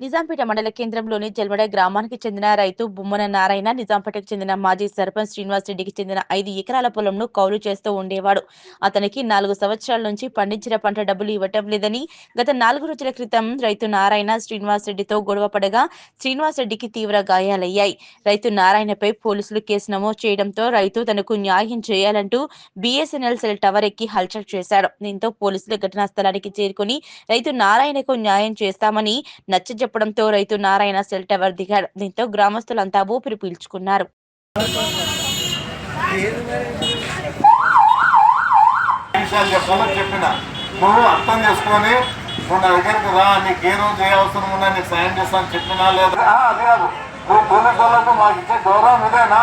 నిజాంపేట మండల కేంద్రంలోని జల్మడ గ్రామానికి చెందిన రైతు బొమ్మన నారాయణ నిజాంపేటకు చెందిన మాజీ సర్పంచ్ శ్రీనివాస్ రెడ్డికి చెందిన ఐదు ఎకరాల పొలంను కౌలు చేస్తూ ఉండేవాడు. అతనికి నాలుగు సంవత్సరాల నుంచి పండించిన పంట డబ్బులు ఇవ్వటం లేదని గత నాలుగు రోజుల క్రితం రైతు నారాయణ శ్రీనివాస్ రెడ్డితో గొడవ పడగా శ్రీనివాస్ రెడ్డికి తీవ్ర గాయాలయ్యాయి. రైతు నారాయణపై పోలీసులు కేసు నమోదు చేయడంతో రైతు తనకు న్యాయం చేయాలంటూ బీఎస్ఎన్ఎల్ సెల్ టవర్ ఎక్కి హల్చల్ చేశాడు. దీంతో పోలీసులు ఘటనా స్థలానికి చేరుకుని రైతు నారాయణకు న్యాయం చేస్తామని నచ్చజెప్పడంతో రైతు నారాయణ సెల్ టవర్ దిగాడు. దీంతో గ్రామస్తులంతా ఊపిరి పీల్చుకున్నారు. నువ్వు అర్థం చేసుకొని నువ్వు నా దగ్గరికి రా నీకు ఏ రోజు ఏ అవసరం ఉన్నా నీకు సాయం చేస్తాను చెప్పినా లేదా? ఆ, అది కాదు. నువ్వు పోలీసు వాళ్ళకు మాకు ఇచ్చే గౌరవం ఇదేనా?